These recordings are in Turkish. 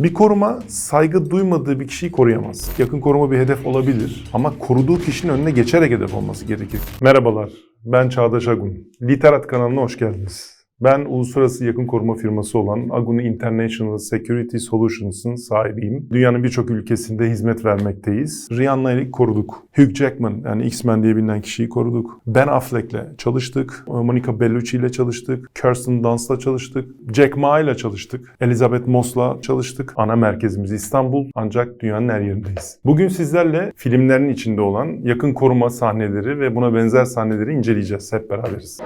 Bir koruma saygı duymadığı bir kişiyi koruyamaz. Yakın koruma bir hedef olabilir ama koruduğu kişinin önüne geçerek hedef olması gerekir. Merhabalar, ben Çağdaş Agun. Literat kanalına hoş geldiniz. Ben uluslararası yakın koruma firması olan Agun International Security Solutions'ın sahibiyim. Dünyanın birçok ülkesinde hizmet vermekteyiz. Rihanna'yı koruduk. Hugh Jackman yani X-Men diye bilinen kişiyi koruduk. Ben Affleck'le çalıştık. Monica Bellucci ile çalıştık. Kirsten Dunst'la çalıştık. Jack Ma ile çalıştık. Elizabeth Moss'la çalıştık. Ana merkezimiz İstanbul ancak dünyanın her yerindeyiz. Bugün sizlerle filmlerin içinde olan yakın koruma sahneleri ve buna benzer sahneleri inceleyeceğiz. Hep beraberiz.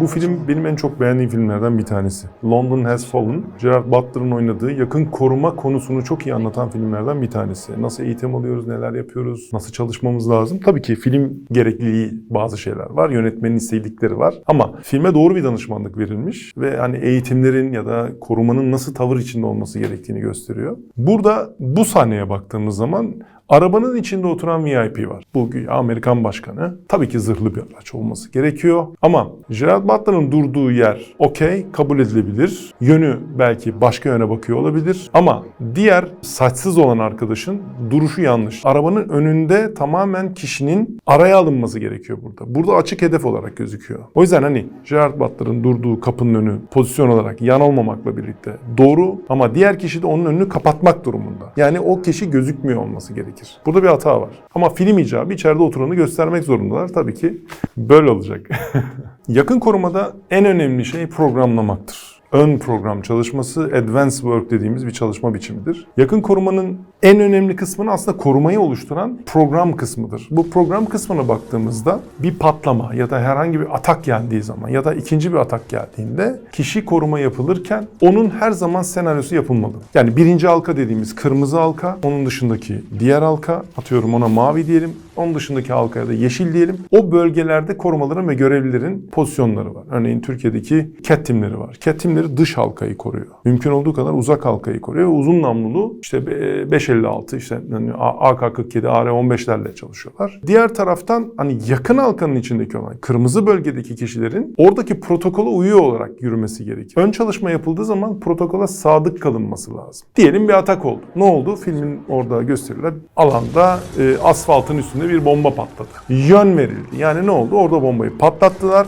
Bu film benim en çok beğendiğim filmlerden bir tanesi. London Has Fallen, Gerard Butler'ın oynadığı yakın koruma konusunu çok iyi anlatan filmlerden bir tanesi. Nasıl eğitim alıyoruz, neler yapıyoruz, nasıl çalışmamız lazım. Tabii ki film gerekliliği bazı şeyler var, yönetmenin istedikleri var. Ama filme doğru bir danışmanlık verilmiş ve hani eğitimlerin ya da korumanın nasıl tavır içinde olması gerektiğini gösteriyor. Burada bu sahneye baktığımız zaman Arabanın içinde oturan VIP var. Bu Amerikan başkanı. Tabii ki zırhlı bir araç olması gerekiyor. Ama Gerard Butler'ın durduğu yer okey, kabul edilebilir. Yönü belki başka yöne bakıyor olabilir. Ama diğer saçsız olan arkadaşın duruşu yanlış. Arabanın önünde tamamen kişinin araya alınması gerekiyor burada. Burada açık hedef olarak gözüküyor. O yüzden hani Gerard Butler'ın durduğu kapının önü pozisyon olarak yan olmamakla birlikte doğru ama diğer kişi de onun önünü kapatmak durumunda. Yani o kişi gözükmüyor olması gerekir. Burada bir hata var. Ama film icabı içeride oturanı göstermek zorundalar. Tabii ki böyle olacak. Yakın korumada en önemli şey programlamaktır ön program çalışması, advanced work dediğimiz bir çalışma biçimidir. Yakın korumanın en önemli kısmını aslında korumayı oluşturan program kısmıdır. Bu program kısmına baktığımızda bir patlama ya da herhangi bir atak geldiği zaman ya da ikinci bir atak geldiğinde kişi koruma yapılırken onun her zaman senaryosu yapılmalı. Yani birinci halka dediğimiz kırmızı halka, onun dışındaki diğer halka, atıyorum ona mavi diyelim, onun dışındaki halkaya da yeşil diyelim. O bölgelerde korumaların ve görevlilerin pozisyonları var. Örneğin Türkiye'deki CAT timleri var. CAT timleri dış halkayı koruyor. Mümkün olduğu kadar uzak halkayı koruyor. Ve uzun namlulu işte 556 işte hani AK-47, AR-15'lerle çalışıyorlar. Diğer taraftan hani yakın halkanın içindeki olan kırmızı bölgedeki kişilerin oradaki protokola uyuyor olarak yürümesi gerekiyor. Ön çalışma yapıldığı zaman protokola sadık kalınması lazım. Diyelim bir atak oldu. Ne oldu? Filmin orada gösterilen alanda e, asfaltın üstünde bir bomba patladı. Yön verildi. Yani ne oldu? Orada bombayı patlattılar.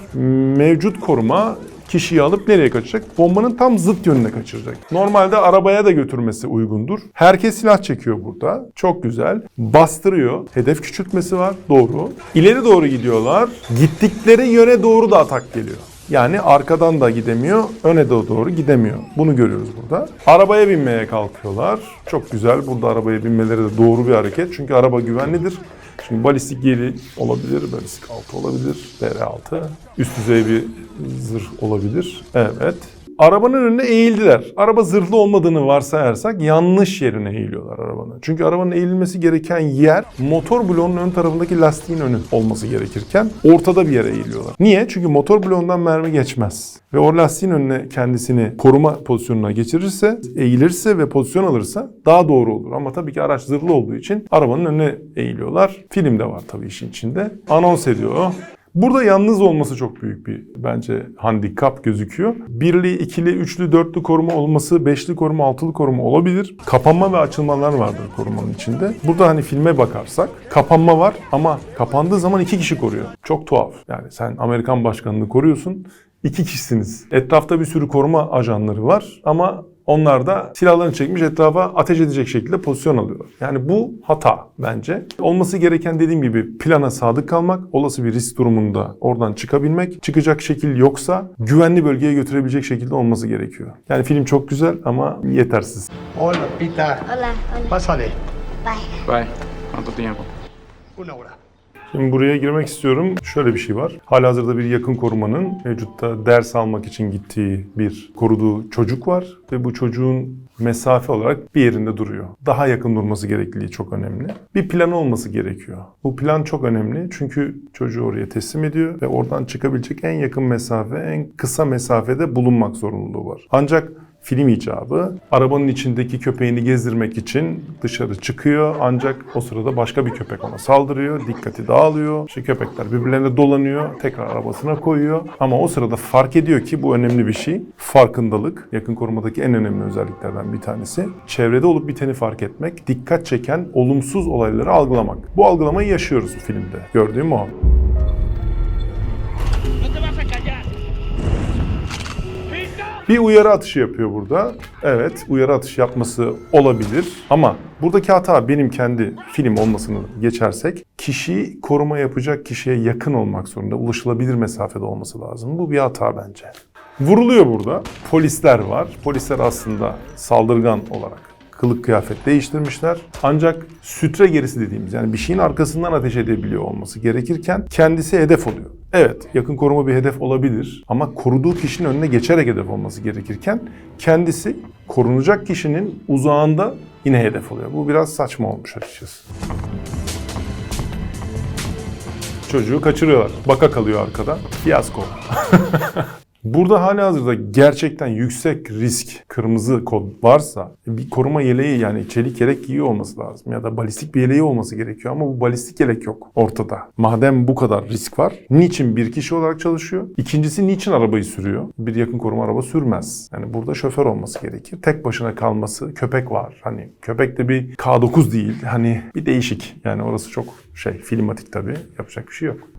Mevcut koruma kişiyi alıp nereye kaçacak? Bombanın tam zıt yönüne kaçıracak. Normalde arabaya da götürmesi uygundur. Herkes silah çekiyor burada. Çok güzel. Bastırıyor. Hedef küçültmesi var. Doğru. İleri doğru gidiyorlar. Gittikleri yöne doğru da atak geliyor. Yani arkadan da gidemiyor, öne de doğru gidemiyor. Bunu görüyoruz burada. Arabaya binmeye kalkıyorlar. Çok güzel. Burada arabaya binmeleri de doğru bir hareket. Çünkü araba güvenlidir. Şimdi balistik yeri olabilir, balistik altı olabilir, DR6. Üst düzey bir zırh olabilir. Evet. Arabanın önüne eğildiler. Araba zırhlı olmadığını varsayarsak yanlış yerine eğiliyorlar arabanın. Çünkü arabanın eğilmesi gereken yer motor bloğunun ön tarafındaki lastiğin önü olması gerekirken ortada bir yere eğiliyorlar. Niye? Çünkü motor bloğundan mermi geçmez. Ve o lastiğin önüne kendisini koruma pozisyonuna geçirirse, eğilirse ve pozisyon alırsa daha doğru olur. Ama tabii ki araç zırhlı olduğu için arabanın önüne eğiliyorlar. Film de var tabii işin içinde. Anons ediyor. Burada yalnız olması çok büyük bir bence handikap gözüküyor. Birli, ikili, üçlü, dörtlü koruma olması, beşli koruma, altılı koruma olabilir. Kapanma ve açılmalar vardır korumanın içinde. Burada hani filme bakarsak kapanma var ama kapandığı zaman iki kişi koruyor. Çok tuhaf. Yani sen Amerikan başkanını koruyorsun. iki kişisiniz. Etrafta bir sürü koruma ajanları var ama onlar da silahlarını çekmiş etrafa ateş edecek şekilde pozisyon alıyorlar. Yani bu hata bence. Olması gereken dediğim gibi plana sadık kalmak, olası bir risk durumunda oradan çıkabilmek, çıkacak şekil yoksa güvenli bölgeye götürebilecek şekilde olması gerekiyor. Yani film çok güzel ama yetersiz. Hola, Pita. Hola, hola. Pásale. Bye. Bye. ¿Cuánto tiempo? Una hora. Şimdi buraya girmek istiyorum. Şöyle bir şey var. Halihazırda bir yakın korumanın mevcutta ders almak için gittiği bir koruduğu çocuk var ve bu çocuğun mesafe olarak bir yerinde duruyor. Daha yakın durması gerekliliği çok önemli. Bir plan olması gerekiyor. Bu plan çok önemli çünkü çocuğu oraya teslim ediyor ve oradan çıkabilecek en yakın mesafe, en kısa mesafede bulunmak zorunluluğu var. Ancak film icabı. Arabanın içindeki köpeğini gezdirmek için dışarı çıkıyor ancak o sırada başka bir köpek ona saldırıyor. Dikkati dağılıyor. İşte köpekler birbirlerine dolanıyor. Tekrar arabasına koyuyor. Ama o sırada fark ediyor ki bu önemli bir şey. Farkındalık. Yakın korumadaki en önemli özelliklerden bir tanesi. Çevrede olup biteni fark etmek. Dikkat çeken olumsuz olayları algılamak. Bu algılamayı yaşıyoruz filmde. Gördüğüm o. Bir uyarı atışı yapıyor burada. Evet, uyarı atışı yapması olabilir ama buradaki hata benim kendi film olmasını geçersek kişi koruma yapacak kişiye yakın olmak zorunda, ulaşılabilir mesafede olması lazım. Bu bir hata bence. Vuruluyor burada. Polisler var. Polisler aslında saldırgan olarak kılık kıyafet değiştirmişler. Ancak sütre gerisi dediğimiz yani bir şeyin arkasından ateş edebiliyor olması gerekirken kendisi hedef oluyor. Evet yakın koruma bir hedef olabilir ama koruduğu kişinin önüne geçerek hedef olması gerekirken kendisi korunacak kişinin uzağında yine hedef oluyor. Bu biraz saçma olmuş açıkçası. Çocuğu kaçırıyorlar. Baka kalıyor arkada. Fiyasko. Burada hala hazırda gerçekten yüksek risk kırmızı kod varsa bir koruma yeleği yani çelik yelek giyiyor olması lazım ya da balistik bir yeleği olması gerekiyor ama bu balistik yelek yok ortada. Madem bu kadar risk var niçin bir kişi olarak çalışıyor? İkincisi niçin arabayı sürüyor? Bir yakın koruma araba sürmez. Yani burada şoför olması gerekir. Tek başına kalması köpek var. Hani köpek de bir K9 değil. Hani bir değişik. Yani orası çok şey filmatik tabii. Yapacak bir şey yok.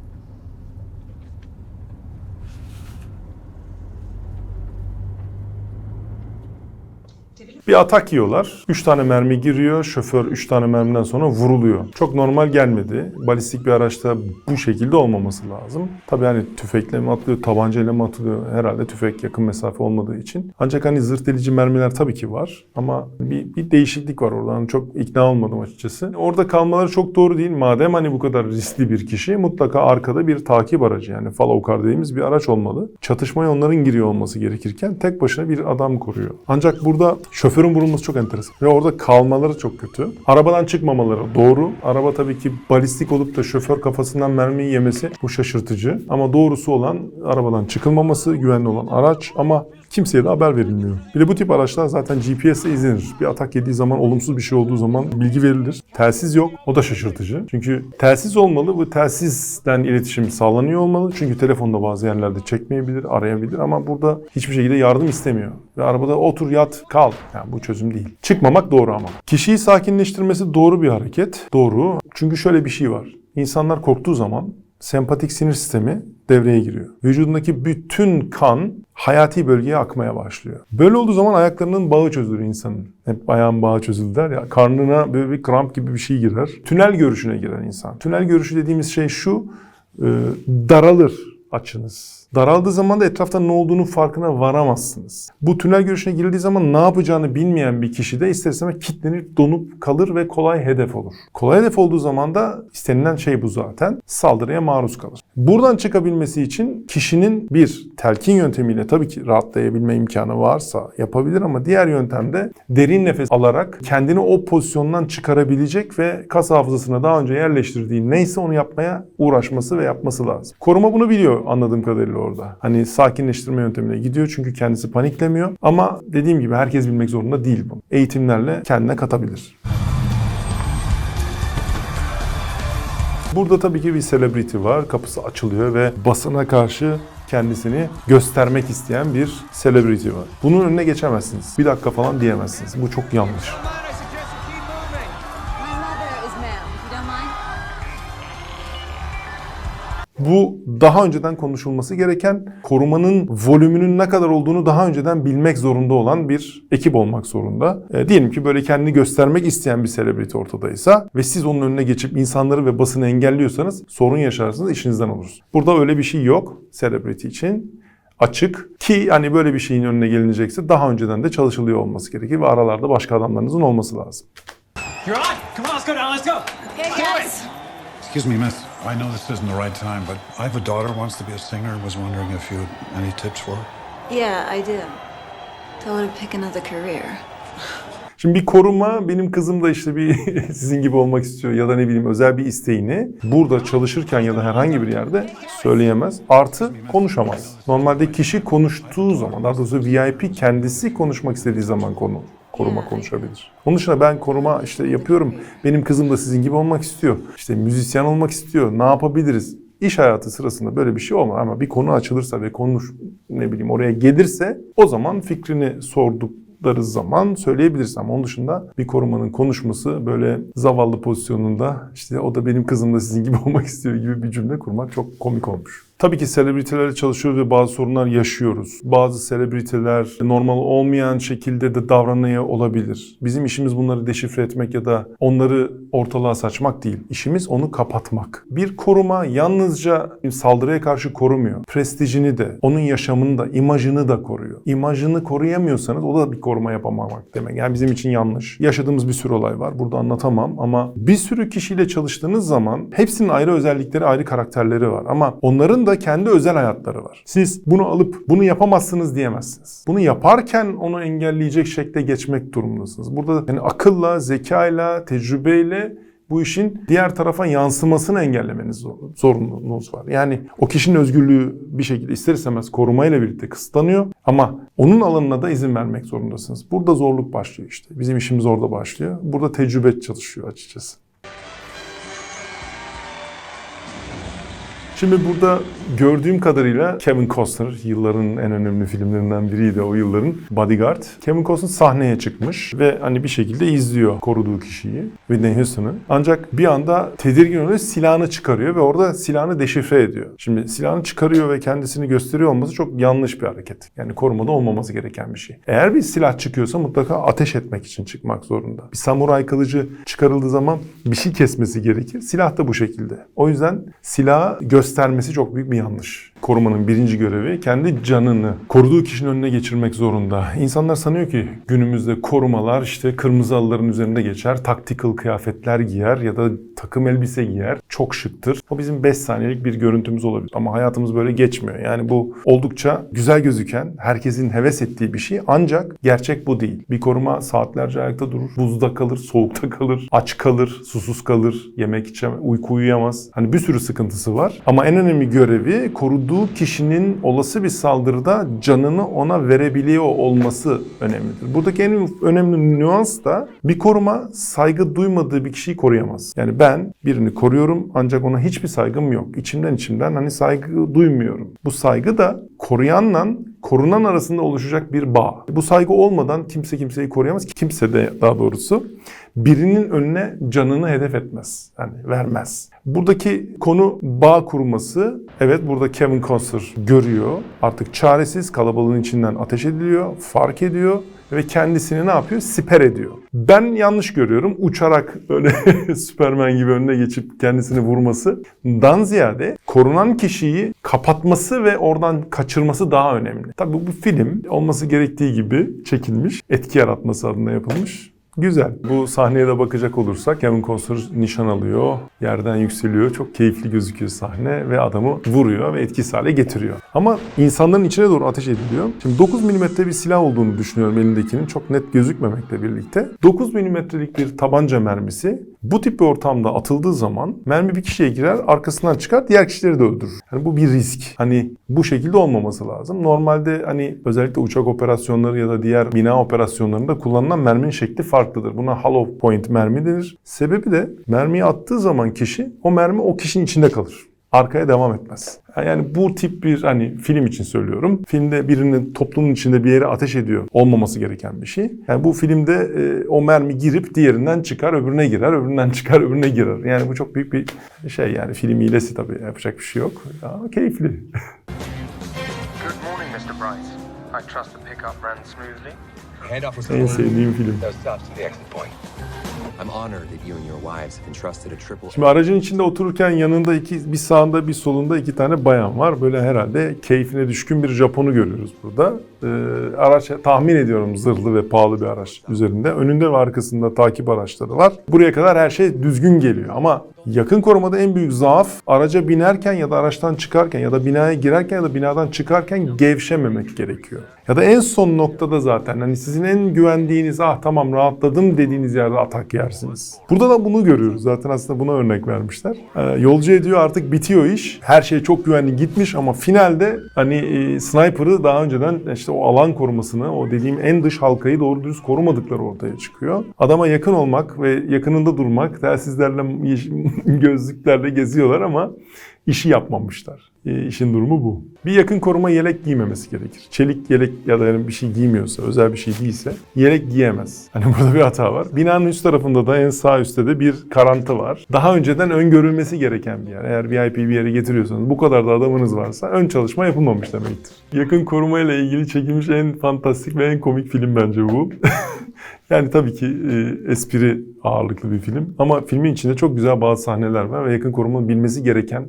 Bir atak yiyorlar. 3 tane mermi giriyor. Şoför 3 tane mermiden sonra vuruluyor. Çok normal gelmedi. Balistik bir araçta bu şekilde olmaması lazım. Tabii hani tüfekle mi atılıyor, tabancayla mı atılıyor? Herhalde tüfek yakın mesafe olmadığı için. Ancak hani zırt delici mermiler tabii ki var. Ama bir, bir değişiklik var orada. Hani çok ikna olmadım açıkçası. Orada kalmaları çok doğru değil. Madem hani bu kadar riskli bir kişi mutlaka arkada bir takip aracı yani follow car dediğimiz bir araç olmalı. Çatışmaya onların giriyor olması gerekirken tek başına bir adam koruyor. Ancak burada şoförün vurulması çok enteresan. Ve orada kalmaları çok kötü. Arabadan çıkmamaları doğru. Araba tabii ki balistik olup da şoför kafasından mermiyi yemesi bu şaşırtıcı. Ama doğrusu olan arabadan çıkılmaması, güvenli olan araç ama kimseye de haber verilmiyor. Bir de bu tip araçlar zaten GPS ile izlenir. Bir atak yediği zaman, olumsuz bir şey olduğu zaman bilgi verilir. Telsiz yok. O da şaşırtıcı. Çünkü telsiz olmalı. Bu telsizden iletişim sağlanıyor olmalı. Çünkü telefonda bazı yerlerde çekmeyebilir, arayabilir ama burada hiçbir şekilde yardım istemiyor. Ve arabada otur, yat, kal. Yani bu çözüm değil. Çıkmamak doğru ama. Kişiyi sakinleştirmesi doğru bir hareket. Doğru. Çünkü şöyle bir şey var. İnsanlar korktuğu zaman sempatik sinir sistemi devreye giriyor. Vücudundaki bütün kan hayati bölgeye akmaya başlıyor. Böyle olduğu zaman ayaklarının bağı çözülür insanın. Hep ayağın bağı çözülür der ya. Karnına böyle bir kramp gibi bir şey girer. Tünel görüşüne girer insan. Tünel görüşü dediğimiz şey şu. e, daralır açınız. Daraldığı zaman da etrafta ne olduğunun farkına varamazsınız. Bu tünel görüşüne girildiği zaman ne yapacağını bilmeyen bir kişi de ister istemez kilitlenir, donup kalır ve kolay hedef olur. Kolay hedef olduğu zaman da istenilen şey bu zaten. Saldırıya maruz kalır. Buradan çıkabilmesi için kişinin bir telkin yöntemiyle tabii ki rahatlayabilme imkanı varsa yapabilir ama diğer yöntemde derin nefes alarak kendini o pozisyondan çıkarabilecek ve kas hafızasına daha önce yerleştirdiği neyse onu yapmaya uğraşması ve yapması lazım. Koruma bunu biliyor anladığım kadarıyla orada. Hani sakinleştirme yöntemine gidiyor çünkü kendisi paniklemiyor. Ama dediğim gibi herkes bilmek zorunda değil bunu. Eğitimlerle kendine katabilir. Burada tabii ki bir celebrity var. Kapısı açılıyor ve basına karşı kendisini göstermek isteyen bir celebrity var. Bunun önüne geçemezsiniz. Bir dakika falan diyemezsiniz. Bu çok yanlış. Bu daha önceden konuşulması gereken, korumanın volümünün ne kadar olduğunu daha önceden bilmek zorunda olan bir ekip olmak zorunda. E, diyelim ki böyle kendini göstermek isteyen bir selebriti ortadaysa ve siz onun önüne geçip insanları ve basını engelliyorsanız sorun yaşarsınız, işinizden olursunuz. Burada öyle bir şey yok selebriti için. Açık ki hani böyle bir şeyin önüne gelinecekse daha önceden de çalışılıyor olması gerekir ve aralarda başka adamlarınızın olması lazım. You're on. Come on, let's go now. Let's go. Okay, guys. Excuse me, miss. I know this isn't the right time, but I have a daughter who wants to be a singer and was wondering if you had any tips for her. Yeah, I do. Tell her to pick another career. Şimdi bir koruma benim kızım da işte bir sizin gibi olmak istiyor ya da ne bileyim özel bir isteğini burada çalışırken ya da herhangi bir yerde söyleyemez. Artı konuşamaz. Normalde kişi konuştuğu zaman daha doğrusu VIP kendisi konuşmak istediği zaman konu koruma konuşabilir. Onun dışında ben koruma işte yapıyorum. Benim kızım da sizin gibi olmak istiyor. İşte müzisyen olmak istiyor. Ne yapabiliriz? İş hayatı sırasında böyle bir şey olmaz ama bir konu açılırsa ve konuş ne bileyim oraya gelirse o zaman fikrini sordukları zaman söyleyebilirsin ama onun dışında bir korumanın konuşması böyle zavallı pozisyonunda işte o da benim kızım da sizin gibi olmak istiyor gibi bir cümle kurmak çok komik olmuş. Tabii ki selebritelerle çalışıyoruz ve bazı sorunlar yaşıyoruz. Bazı selebriteler normal olmayan şekilde de davranıyor olabilir. Bizim işimiz bunları deşifre etmek ya da onları ortalığa saçmak değil. İşimiz onu kapatmak. Bir koruma yalnızca saldırıya karşı korumuyor. Prestijini de, onun yaşamını da, imajını da koruyor. İmajını koruyamıyorsanız o da bir koruma yapamamak demek. Yani bizim için yanlış. Yaşadığımız bir sürü olay var. Burada anlatamam ama bir sürü kişiyle çalıştığınız zaman hepsinin ayrı özellikleri, ayrı karakterleri var. Ama onların da kendi özel hayatları var. Siz bunu alıp bunu yapamazsınız diyemezsiniz. Bunu yaparken onu engelleyecek şekle geçmek durumundasınız. Burada yani akılla, zekayla, tecrübeyle bu işin diğer tarafa yansımasını engellemeniz zor- zorunluluğunuz var. Yani o kişinin özgürlüğü bir şekilde ister istemez korumayla birlikte kısıtlanıyor ama onun alanına da izin vermek zorundasınız. Burada zorluk başlıyor işte. Bizim işimiz orada başlıyor. Burada tecrübe çalışıyor açıkçası. Şimdi burada gördüğüm kadarıyla Kevin Costner yılların en önemli filmlerinden biriydi o yılların Bodyguard. Kevin Costner sahneye çıkmış ve hani bir şekilde izliyor koruduğu kişiyi Whitney Houston'ı. Ancak bir anda tedirgin oluyor silahını çıkarıyor ve orada silahını deşifre ediyor. Şimdi silahını çıkarıyor ve kendisini gösteriyor olması çok yanlış bir hareket. Yani korumada olmaması gereken bir şey. Eğer bir silah çıkıyorsa mutlaka ateş etmek için çıkmak zorunda. Bir samuray kılıcı çıkarıldığı zaman bir şey kesmesi gerekir. Silah da bu şekilde. O yüzden silahı göstermesi çok büyük bir yanlış. Korumanın birinci görevi kendi canını koruduğu kişinin önüne geçirmek zorunda. İnsanlar sanıyor ki günümüzde korumalar işte kırmızı halıların üzerinde geçer, tactical kıyafetler giyer ya da takım elbise giyer. Çok şıktır. O bizim 5 saniyelik bir görüntümüz olabilir. Ama hayatımız böyle geçmiyor. Yani bu oldukça güzel gözüken, herkesin heves ettiği bir şey. Ancak gerçek bu değil. Bir koruma saatlerce ayakta durur. Buzda kalır, soğukta kalır, aç kalır, susuz kalır, yemek içemez, uyku uyuyamaz. Hani bir sürü sıkıntısı var. Ama en önemli görevi koruduğu kişinin olası bir saldırıda canını ona verebiliyor olması önemlidir. Buradaki en önemli nüans da bir koruma saygı duymadığı bir kişiyi koruyamaz. Yani ben birini koruyorum ancak ona hiçbir saygım yok. İçimden içimden hani saygı duymuyorum. Bu saygı da koruyanla korunan arasında oluşacak bir bağ. Bu saygı olmadan kimse kimseyi koruyamaz. Kimse de daha doğrusu birinin önüne canını hedef etmez. Yani vermez. Buradaki konu bağ kurması. Evet burada Kevin Costner görüyor. Artık çaresiz kalabalığın içinden ateş ediliyor. Fark ediyor ve kendisini ne yapıyor? Siper ediyor. Ben yanlış görüyorum. Uçarak böyle Superman gibi önüne geçip kendisini vurması. Dan ziyade korunan kişiyi kapatması ve oradan kaçırması daha önemli. Tabii bu film olması gerektiği gibi çekilmiş. Etki yaratması adına yapılmış. Güzel. Bu sahneye de bakacak olursak Kevin Costner nişan alıyor, yerden yükseliyor. Çok keyifli gözüküyor sahne ve adamı vuruyor ve etkisiz hale getiriyor. Ama insanların içine doğru ateş ediliyor. Şimdi 9 milimetre bir silah olduğunu düşünüyorum elindekinin. Çok net gözükmemekle birlikte. 9 milimetrelik bir tabanca mermisi bu tip bir ortamda atıldığı zaman mermi bir kişiye girer, arkasından çıkar, diğer kişileri de öldürür. Yani bu bir risk. Hani bu şekilde olmaması lazım. Normalde hani özellikle uçak operasyonları ya da diğer bina operasyonlarında kullanılan merminin şekli farklıdır. Buna hollow point mermi denir. Sebebi de mermiyi attığı zaman kişi o mermi o kişinin içinde kalır arkaya devam etmez. Yani bu tip bir hani film için söylüyorum. Filmde birinin toplumun içinde bir yere ateş ediyor. Olmaması gereken bir şey. Yani bu filmde e, o mermi girip diğerinden çıkar, öbürüne girer, öbüründen çıkar, öbürüne girer. Yani bu çok büyük bir şey yani film hilesi tabii yapacak bir şey yok. Ya, keyifli. Good morning, Mr. Bryce. I trust the pickup ran smoothly. Head off with en sevdiğim film. Şimdi aracın içinde otururken yanında iki, bir sağında bir solunda iki tane bayan var. Böyle herhalde keyfine düşkün bir Japon'u görüyoruz burada. Ee, araç tahmin ediyorum zırhlı ve pahalı bir araç üzerinde. Önünde ve arkasında takip araçları var. Buraya kadar her şey düzgün geliyor ama yakın korumada en büyük zaaf araca binerken ya da araçtan çıkarken ya da binaya girerken ya da binadan çıkarken gevşememek gerekiyor. Ya da en son noktada zaten hani sizin en güvendiğiniz ah tamam rahatladım dediğiniz yerde atak yersiniz. Burada da bunu görüyoruz. Zaten aslında buna örnek vermişler. Ee, yolcu ediyor artık bitiyor iş. Her şey çok güvenli gitmiş ama finalde hani e, sniper'ı daha önceden işte o alan korumasını, o dediğim en dış halkayı doğru dürüst korumadıkları ortaya çıkıyor. Adama yakın olmak ve yakınında durmak, telsizlerle, gözlüklerle geziyorlar ama işi yapmamışlar. E, işin durumu bu. Bir yakın koruma yelek giymemesi gerekir. Çelik yelek ya da yani bir şey giymiyorsa, özel bir şey değilse yelek giyemez. Hani burada bir hata var. Binanın üst tarafında da en sağ üstte de bir karantı var. Daha önceden öngörülmesi gereken bir yer. Eğer VIP bir yere getiriyorsanız bu kadar da adamınız varsa ön çalışma yapılmamış demektir. Yakın koruma ile ilgili çekilmiş en fantastik ve en komik film bence bu. Yani tabii ki e, espri ağırlıklı bir film ama filmin içinde çok güzel bazı sahneler var ve yakın korumanın bilmesi gereken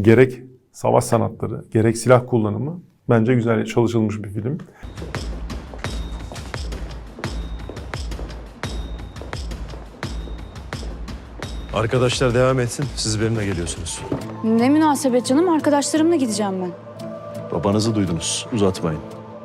gerek savaş sanatları, gerek silah kullanımı bence güzel çalışılmış bir film. Arkadaşlar devam etsin. Siz benimle geliyorsunuz. Ne münasebet canım arkadaşlarımla gideceğim ben. Babanızı duydunuz. Uzatmayın.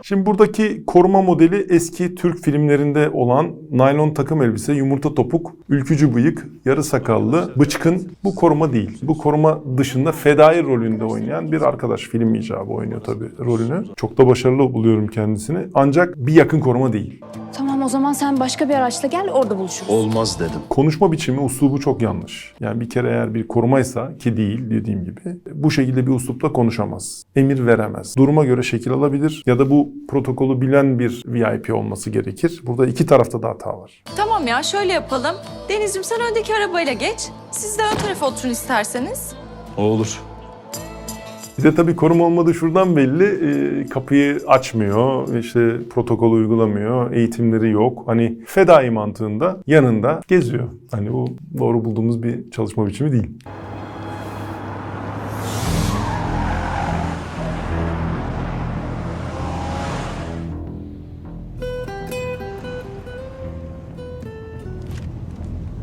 Şimdi buradaki koruma modeli eski Türk filmlerinde olan naylon takım elbise, yumurta topuk, ülkücü bıyık, yarı sakallı, bıçkın. Bu koruma değil. Bu koruma dışında fedai rolünde oynayan bir arkadaş. Film icabı oynuyor tabii rolünü. Çok da başarılı buluyorum kendisini. Ancak bir yakın koruma değil. Tamam o zaman sen başka bir araçla gel orada buluşuruz. Olmaz dedim. Konuşma biçimi, uslubu çok yanlış. Yani bir kere eğer bir korumaysa ki değil dediğim gibi bu şekilde bir uslupla konuşamaz. Emir veremez. Duruma göre şekil alabilir ya da bu protokolü bilen bir VIP olması gerekir. Burada iki tarafta da hata var. Tamam ya şöyle yapalım. Deniz'cim sen öndeki arabayla geç. Siz de ön tarafa oturun isterseniz. O olur. Bir de tabii koruma olmadığı şuradan belli. e, kapıyı açmıyor, işte protokol uygulamıyor, eğitimleri yok. Hani fedai mantığında yanında geziyor. Hani bu doğru bulduğumuz bir çalışma biçimi değil.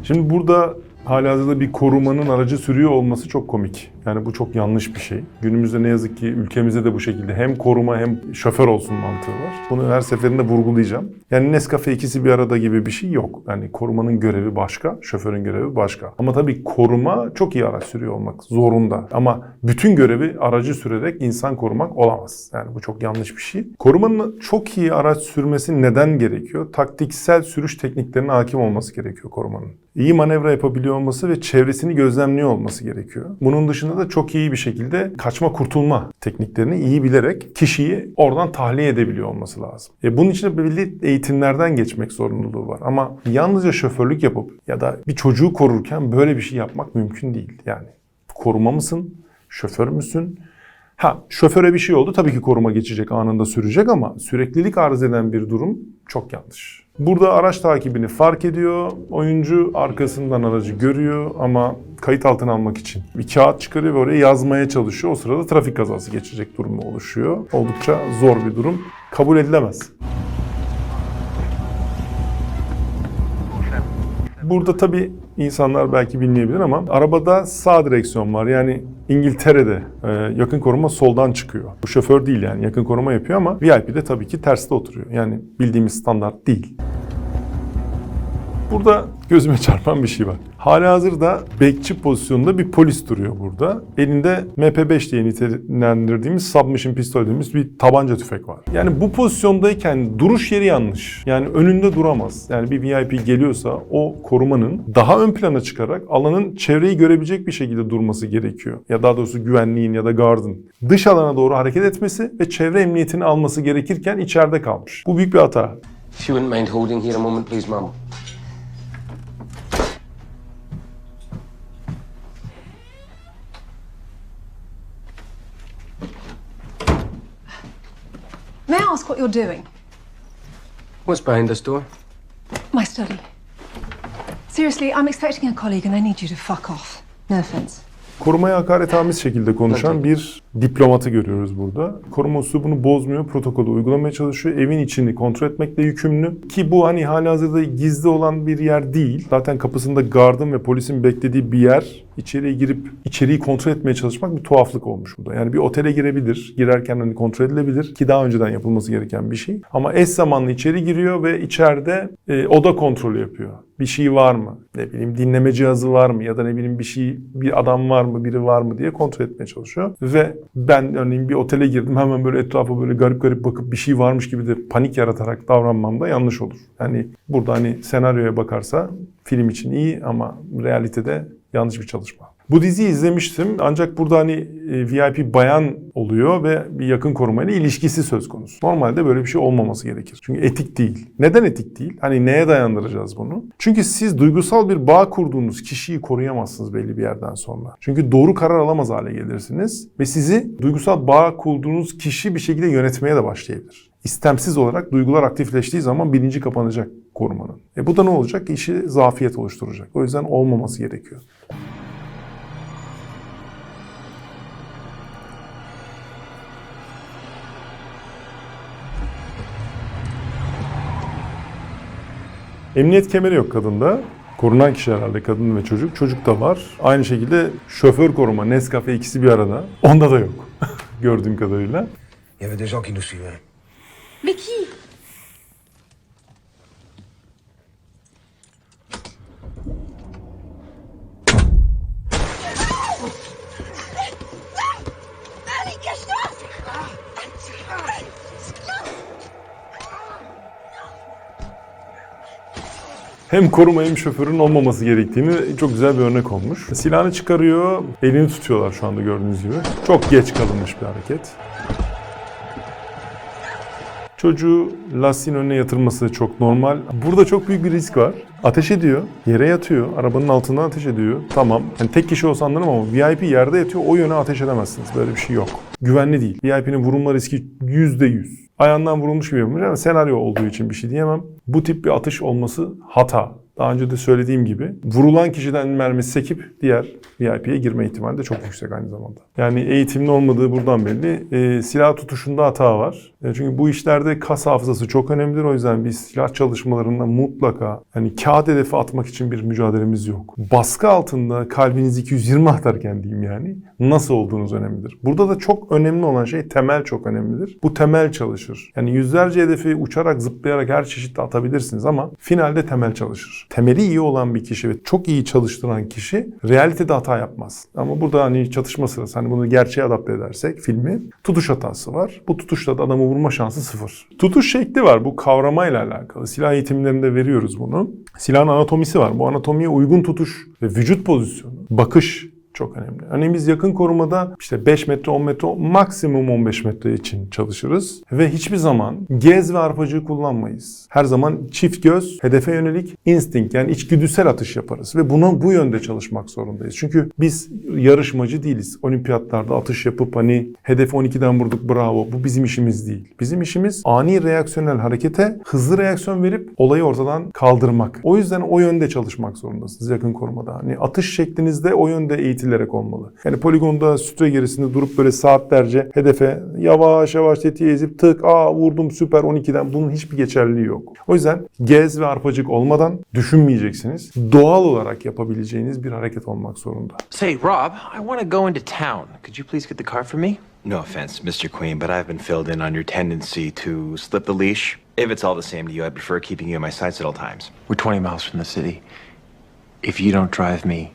Şimdi burada halihazırda bir korumanın aracı sürüyor olması çok komik. Yani bu çok yanlış bir şey. Günümüzde ne yazık ki ülkemizde de bu şekilde hem koruma hem şoför olsun mantığı var. Bunu her seferinde vurgulayacağım. Yani Nescafe ikisi bir arada gibi bir şey yok. Yani korumanın görevi başka, şoförün görevi başka. Ama tabii koruma çok iyi araç sürüyor olmak zorunda. Ama bütün görevi aracı sürerek insan korumak olamaz. Yani bu çok yanlış bir şey. Korumanın çok iyi araç sürmesi neden gerekiyor? Taktiksel sürüş tekniklerine hakim olması gerekiyor korumanın. İyi manevra yapabiliyor olması ve çevresini gözlemliyor olması gerekiyor. Bunun dışında da çok iyi bir şekilde kaçma kurtulma tekniklerini iyi bilerek kişiyi oradan tahliye edebiliyor olması lazım. E bunun için de belli eğitimlerden geçmek zorunluluğu var. Ama yalnızca şoförlük yapıp ya da bir çocuğu korurken böyle bir şey yapmak mümkün değil. Yani koruma mısın? Şoför müsün? Ha şoföre bir şey oldu tabii ki koruma geçecek anında sürecek ama süreklilik arz eden bir durum çok yanlış. Burada araç takibini fark ediyor. Oyuncu arkasından aracı görüyor ama kayıt altına almak için bir kağıt çıkarıyor ve oraya yazmaya çalışıyor. O sırada trafik kazası geçecek durumu oluşuyor. Oldukça zor bir durum. Kabul edilemez. Burada tabii insanlar belki bilmeyebilir ama arabada sağ direksiyon var. Yani İngiltere'de e, yakın koruma soldan çıkıyor. Bu şoför değil yani yakın koruma yapıyor ama VIP'de tabii ki terste oturuyor. Yani bildiğimiz standart değil. Burada gözüme çarpan bir şey var. Hali hazırda bekçi pozisyonunda bir polis duruyor burada. Elinde MP5 diye nitelendirdiğimiz submachine pistol dediğimiz bir tabanca tüfek var. Yani bu pozisyondayken duruş yeri yanlış. Yani önünde duramaz. Yani bir VIP geliyorsa o korumanın daha ön plana çıkarak alanın çevreyi görebilecek bir şekilde durması gerekiyor. Ya daha doğrusu güvenliğin ya da gardın dış alana doğru hareket etmesi ve çevre emniyetini alması gerekirken içeride kalmış. Bu büyük bir hata. If you wouldn't mind holding here a moment, please, ma'am. May I ask what you're doing? What's behind this door? My study. Seriously, I'm expecting a colleague and I need you to fuck off. No offense. Korumaya hakaretamiz şekilde konuşan bir diplomatı görüyoruz burada. Koruma üslubunu bozmuyor, protokolü uygulamaya çalışıyor. Evin içini kontrol etmekle yükümlü. Ki bu hani halihazırda gizli olan bir yer değil. Zaten kapısında gardın ve polisin beklediği bir yer. içeriye girip içeriği kontrol etmeye çalışmak bir tuhaflık olmuş burada. Yani bir otele girebilir, girerken hani kontrol edilebilir ki daha önceden yapılması gereken bir şey. Ama eş zamanlı içeri giriyor ve içeride e, oda kontrolü yapıyor. Bir şey var mı? Ne bileyim dinleme cihazı var mı? Ya da ne bileyim bir şey, bir adam var mı, biri var mı diye kontrol etmeye çalışıyor. Ve ben örneğin bir otele girdim hemen böyle etrafa böyle garip garip bakıp bir şey varmış gibi de panik yaratarak davranmam da yanlış olur. Yani burada hani senaryoya bakarsa film için iyi ama realitede yanlış bir çalışma. Bu diziyi izlemiştim ancak burada hani e, VIP bayan oluyor ve bir yakın korumayla ilişkisi söz konusu. Normalde böyle bir şey olmaması gerekir. Çünkü etik değil. Neden etik değil? Hani neye dayandıracağız bunu? Çünkü siz duygusal bir bağ kurduğunuz kişiyi koruyamazsınız belli bir yerden sonra. Çünkü doğru karar alamaz hale gelirsiniz ve sizi duygusal bağ kurduğunuz kişi bir şekilde yönetmeye de başlayabilir. İstemsiz olarak duygular aktifleştiği zaman bilinci kapanacak korumanın. E bu da ne olacak? İşi zafiyet oluşturacak. O yüzden olmaması gerekiyor. Emniyet kemeri yok kadında. Korunan kişi herhalde kadın ve çocuk. Çocuk da var. Aynı şekilde şoför koruma, Nescafe ikisi bir arada. Onda da yok. Gördüğüm kadarıyla. Il y avait des gens qui nous suivaient. Mais qui Hem koruma hem şoförün olmaması gerektiğini çok güzel bir örnek olmuş. Silahını çıkarıyor, elini tutuyorlar şu anda gördüğünüz gibi. Çok geç kalınmış bir hareket. Çocuğu lastiğin önüne yatırması çok normal. Burada çok büyük bir risk var. Ateş ediyor, yere yatıyor, arabanın altından ateş ediyor. Tamam, yani tek kişi olsa anlarım ama VIP yerde yatıyor, o yöne ateş edemezsiniz. Böyle bir şey yok. Güvenli değil. VIP'nin vurulma riski %100. Ayağından vurulmuş gibi yapılmış ama senaryo olduğu için bir şey diyemem. Bu tip bir atış olması hata. Daha önce de söylediğim gibi vurulan kişiden mermisi sekip diğer VIP'ye girme ihtimali de çok yüksek aynı zamanda. Yani eğitimli olmadığı buradan belli. E, silah tutuşunda hata var. E, çünkü bu işlerde kas hafızası çok önemlidir. O yüzden biz silah çalışmalarında mutlaka hani kağıt hedefi atmak için bir mücadelemiz yok. Baskı altında kalbiniz 220 atarken diyeyim yani nasıl olduğunuz önemlidir. Burada da çok önemli olan şey temel çok önemlidir. Bu temel çalışır. Yani yüzlerce hedefi uçarak zıplayarak her çeşitte atabilirsiniz ama finalde temel çalışır. Temeli iyi olan bir kişi ve çok iyi çalıştıran kişi realitede hata yapmaz. Ama burada hani çatışma sırası hani bunu gerçeğe adapte edersek filmi tutuş hatası var. Bu tutuşta da adamı vurma şansı sıfır. Tutuş şekli var. Bu kavramayla alakalı. Silah eğitimlerinde veriyoruz bunu. Silahın anatomisi var. Bu anatomiye uygun tutuş ve vücut pozisyonu, bakış çok önemli. Hani biz yakın korumada işte 5 metre 10 metre maksimum 15 metre için çalışırız. Ve hiçbir zaman gez ve arpacığı kullanmayız. Her zaman çift göz, hedefe yönelik instinct yani içgüdüsel atış yaparız. Ve bunu bu yönde çalışmak zorundayız. Çünkü biz yarışmacı değiliz. Olimpiyatlarda atış yapıp hani hedef 12'den vurduk bravo bu bizim işimiz değil. Bizim işimiz ani reaksiyonel harekete hızlı reaksiyon verip olayı ortadan kaldırmak. O yüzden o yönde çalışmak zorundasınız yakın korumada. Hani atış şeklinizde o yönde eğitilerek olmalı. Yani poligonda sütre gerisinde durup böyle saatlerce hedefe yavaş yavaş tetiği ezip tık aa vurdum süper 12'den bunun hiçbir geçerliliği yok. O yüzden gez ve arpacık olmadan düşünmeyeceksiniz. Doğal olarak yapabileceğiniz bir hareket olmak zorunda. Say, Rob, I want to go into town. Could you please get the car for me? No offense, Mr. Queen, but I've been filled in on your tendency to slip the leash. If it's all the same to you, I prefer keeping you in my sights at all times. We're 20 miles from the city. If you don't drive me,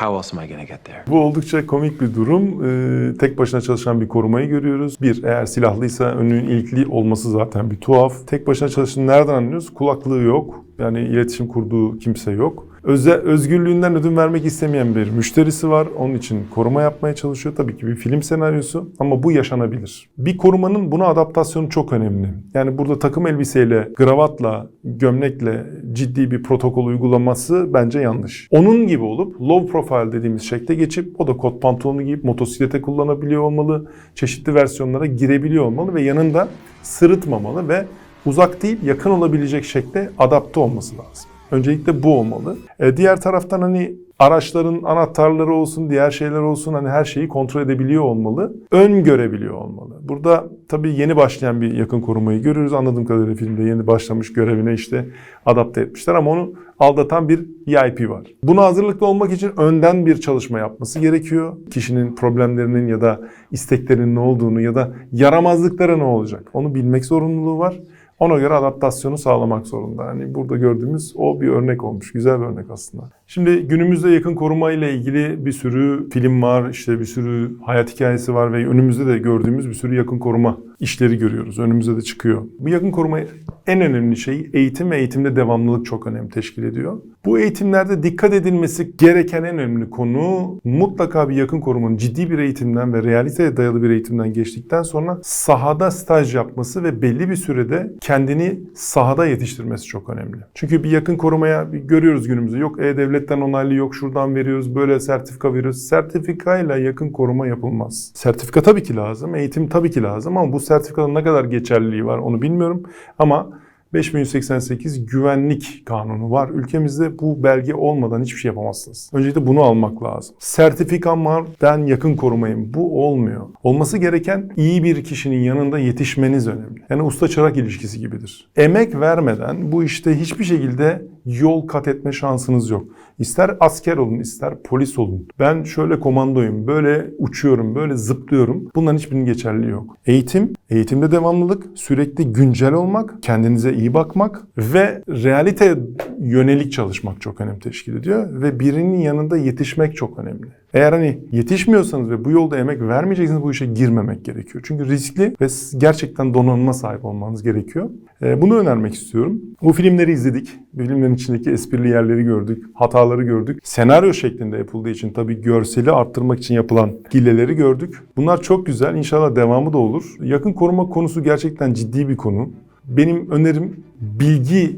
how else am I going get there? Bu oldukça komik bir durum. Ee, tek başına çalışan bir korumayı görüyoruz. Bir, eğer silahlıysa önünün ilkli olması zaten bir tuhaf. Tek başına çalıştığını nereden anlıyoruz? Kulaklığı yok. Yani iletişim kurduğu kimse yok. Öze, özgürlüğünden ödün vermek istemeyen bir müşterisi var. Onun için koruma yapmaya çalışıyor. Tabii ki bir film senaryosu ama bu yaşanabilir. Bir korumanın buna adaptasyonu çok önemli. Yani burada takım elbiseyle, gravatla, gömlekle ciddi bir protokol uygulaması bence yanlış. Onun gibi olup low profile dediğimiz şekle geçip o da kot pantolonu giyip motosiklete kullanabiliyor olmalı. Çeşitli versiyonlara girebiliyor olmalı ve yanında sırıtmamalı ve uzak değil yakın olabilecek şekle adapte olması lazım. Öncelikle bu olmalı. E, diğer taraftan hani araçların anahtarları olsun, diğer şeyler olsun hani her şeyi kontrol edebiliyor olmalı. Ön görebiliyor olmalı. Burada tabii yeni başlayan bir yakın korumayı görüyoruz. Anladığım kadarıyla filmde yeni başlamış görevine işte adapte etmişler ama onu aldatan bir VIP var. Buna hazırlıklı olmak için önden bir çalışma yapması gerekiyor. Kişinin problemlerinin ya da isteklerinin ne olduğunu ya da yaramazlıkları ne olacak onu bilmek zorunluluğu var. Ona göre adaptasyonu sağlamak zorunda. Hani burada gördüğümüz o bir örnek olmuş. Güzel bir örnek aslında. Şimdi günümüzde yakın koruma ile ilgili bir sürü film var, işte bir sürü hayat hikayesi var ve önümüzde de gördüğümüz bir sürü yakın koruma işleri görüyoruz. Önümüze de çıkıyor. Bu yakın koruma en önemli şey eğitim ve eğitimde devamlılık çok önem teşkil ediyor. Bu eğitimlerde dikkat edilmesi gereken en önemli konu mutlaka bir yakın korumanın ciddi bir eğitimden ve realiteye dayalı bir eğitimden geçtikten sonra sahada staj yapması ve belli bir sürede kendini sahada yetiştirmesi çok önemli. Çünkü bir yakın korumaya görüyoruz günümüzde yok e-devletten onaylı yok şuradan veriyoruz böyle sertifika veriyoruz. Sertifikayla yakın koruma yapılmaz. Sertifika tabii ki lazım, eğitim tabii ki lazım ama bu sertifikanın ne kadar geçerliliği var onu bilmiyorum. Ama 5188 güvenlik kanunu var. Ülkemizde bu belge olmadan hiçbir şey yapamazsınız. Öncelikle bunu almak lazım. Sertifikam var, ben yakın korumayım. Bu olmuyor. Olması gereken iyi bir kişinin yanında yetişmeniz önemli. Yani usta çırak ilişkisi gibidir. Emek vermeden bu işte hiçbir şekilde yol kat etme şansınız yok. İster asker olun, ister polis olun. Ben şöyle komandoyum, böyle uçuyorum, böyle zıplıyorum. Bunların hiçbirinin geçerliliği yok. Eğitim, eğitimde devamlılık, sürekli güncel olmak, kendinize iyi bakmak ve realite yönelik çalışmak çok önem teşkil ediyor. Ve birinin yanında yetişmek çok önemli. Eğer hani yetişmiyorsanız ve bu yolda emek vermeyeceksiniz bu işe girmemek gerekiyor. Çünkü riskli ve gerçekten donanıma sahip olmanız gerekiyor. Ee, Bunu önermek istiyorum. Bu filmleri izledik. Filmlerin içindeki esprili yerleri gördük, hataları gördük. Senaryo şeklinde yapıldığı için tabii görseli arttırmak için yapılan hileleri gördük. Bunlar çok güzel. İnşallah devamı da olur. Yakın koruma konusu gerçekten ciddi bir konu. Benim önerim bilgi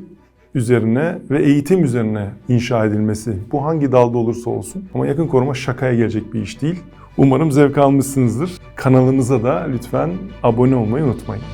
üzerine ve eğitim üzerine inşa edilmesi. Bu hangi dalda olursa olsun. Ama yakın koruma şakaya gelecek bir iş değil. Umarım zevk almışsınızdır. Kanalımıza da lütfen abone olmayı unutmayın.